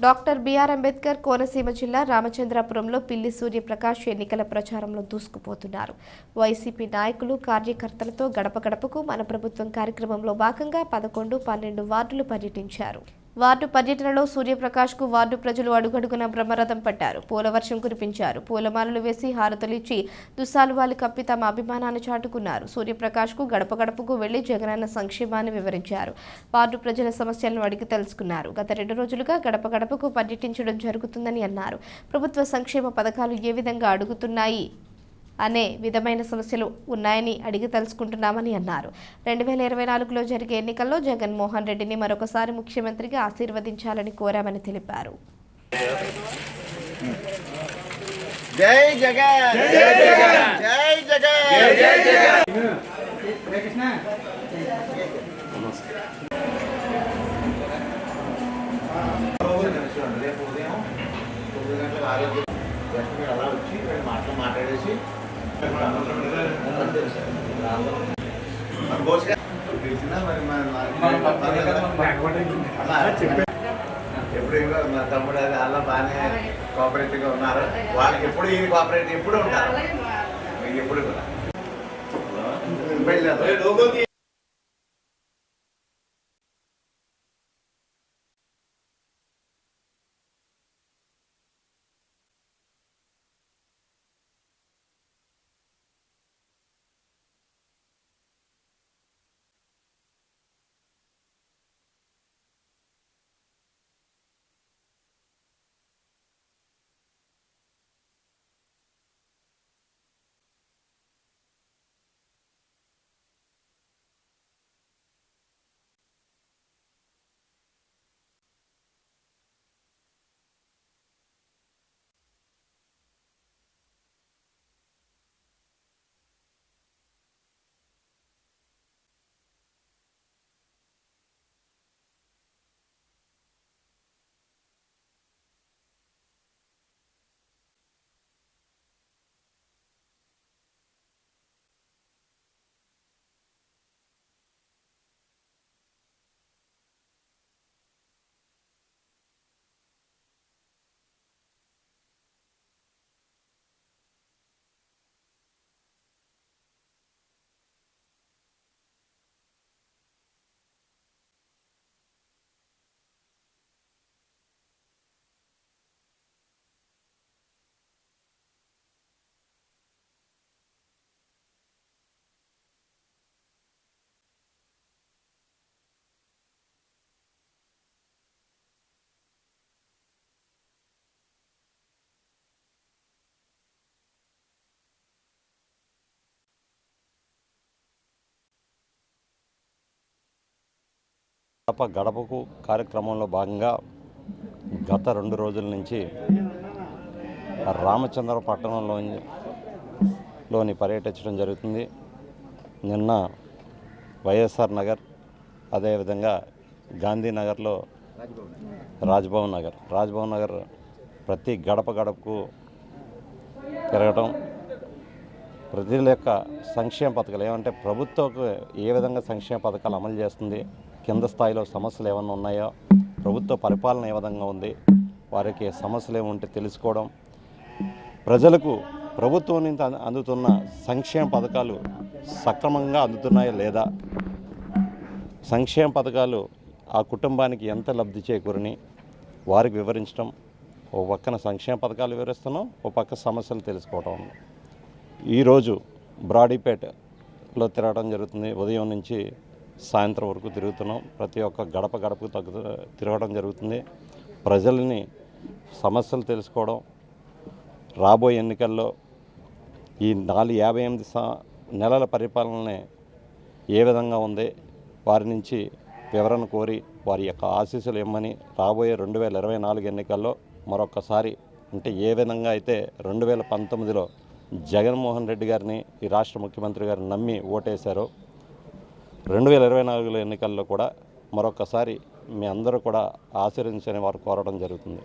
Doctor BR Ambedkar Konaseema జిల్లా రామచంద్రాపురంలో పిల్లి సూర్యప్రకాష్ ఎన్నికల ప్రచారంలో దూసుకుపోతున్నారు. వైసీపీ నాయకులు కార్యకర్తలతో గడప గడపకు మన ప్రభుత్వం కార్యక్రమంలో భాగంగా పదకొండు పన్నెండు వార్డులు పర్యటించారు. వార్డు పర్యటనలో సూర్యప్రకాష్కు వార్డు ప్రజలు అడుగడుగున బ్రహ్మరథం పట్టారు. పూలవర్షం కురిపించారు. పూలమాలలు వేసి హారతలిచ్చి దుస్సాలువాలు కప్పి తమ అభిమానాన్ని చాటుకున్నారు. సూర్యప్రకాష్కు గడప గడపకు వెళ్ళి జగనన్న సంక్షేమాన్ని వివరించారు. వార్డు ప్రజల సమస్యలను అడిగి తెలుసుకున్నారు. గత రెండు రోజులుగా గడప గడపకు పర్యటించడం జరుగుతుందని అన్నారు. ప్రభుత్వ సంక్షేమ పథకాలు ఏ విధంగా అడుగుతున్నాయి? అనే విధమైన సమస్యలు ఉన్నాయని అడిగి తెలుసుకుంటున్నామని అన్నారు. రెండు వేల ఇరవై నాలుగులో జరిగే ఎన్నికల్లో జగన్మోహన్ రెడ్డిని మరొకసారి ముఖ్యమంత్రిగా ఆశీర్వదించాలని కోరామని తెలిపారు. జై జగన్! జై జగన్! జై జగన్! జై జగన్! రేపు ఉదయం తొమ్మిది గంటలకు ఆరోగ్యం జస్ట్ మీరు అలా వచ్చి రెండు మాటలు మాట్లాడేసి ఎప్పుడు మా తమ్ముడు అది అలా బాగానే కోఆపరేటివ్గా ఉన్నారు వాళ్ళకి ఎప్పుడు ఇది కోఆపరేటివ్ ఎప్పుడు ఉంటారు ఎప్పుడు కూడా గడప గడపకు కార్యక్రమంలో భాగంగా గత రెండు రోజుల నుంచి రామచంద్ర పట్టణంలో లోని పర్యటించడం జరుగుతుంది. నిన్న వైఎస్ఆర్ నగర్ అదేవిధంగా గాంధీనగర్లో రాజ్భవన్ నగర్. రాజ్భవన్ నగర్ ప్రతి గడప గడపకు తిరగటం ప్రజల యొక్క సంక్షేమ పథకాలు. ఏమంటే ప్రభుత్వం ఏ విధంగా సంక్షేమ పథకాలు అమలు చేస్తుంది? కింద స్థాయిలో సమస్యలు ఏమైనా ఉన్నాయో? ప్రభుత్వ పరిపాలన ఏ విధంగా ఉంది? వారికి సమస్యలు ఏముంటే తెలుసుకోవడం. ప్రజలకు ప్రభుత్వం నుంచి అందుతున్న సంక్షేమ పథకాలు సక్రమంగా అందుతున్నాయా లేదా? సంక్షేమ పథకాలు ఆ కుటుంబానికి ఎంత లబ్ధి చేకూరని వారికి వివరించడం. ఓ పక్కన సంక్షేమ పథకాలు వివరిస్తున్నాం ఓ పక్క సమస్యలు తెలుసుకోవడం ఈరోజు బ్రాడీపేటలో తిరగడం జరుగుతుంది. ఉదయం నుంచి సాయంత్రం వరకు తిరుగుతున్నాం. ప్రతి ఒక్క గడప గడపకు తగ్గు తిరగడం జరుగుతుంది. ప్రజల్ని సమస్యలు తెలుసుకోవడం రాబోయే ఎన్నికల్లో ఈ నాలుగు యాభై ఎనిమిది సా నెలల పరిపాలననే ఏ విధంగా ఉంది వారి నుంచి వివరణ కోరి వారి యొక్క ఆశీస్సులు ఇమ్మని రాబోయే రెండు వేల ఇరవై నాలుగు ఎన్నికల్లో మరొకసారి అంటే ఏ విధంగా అయితే రెండు వేల పంతొమ్మిదిలో జగన్మోహన్ రెడ్డి గారిని ఈ రాష్ట్ర ముఖ్యమంత్రి గారిని నమ్మి ఓటేశారో రెండు వేల ఇరవై నాలుగులో ఎన్నికల్లో కూడా మరొకసారి మీ అందరూ కూడా ఆశీర్వదించని వారు కోరడం జరుగుతుంది.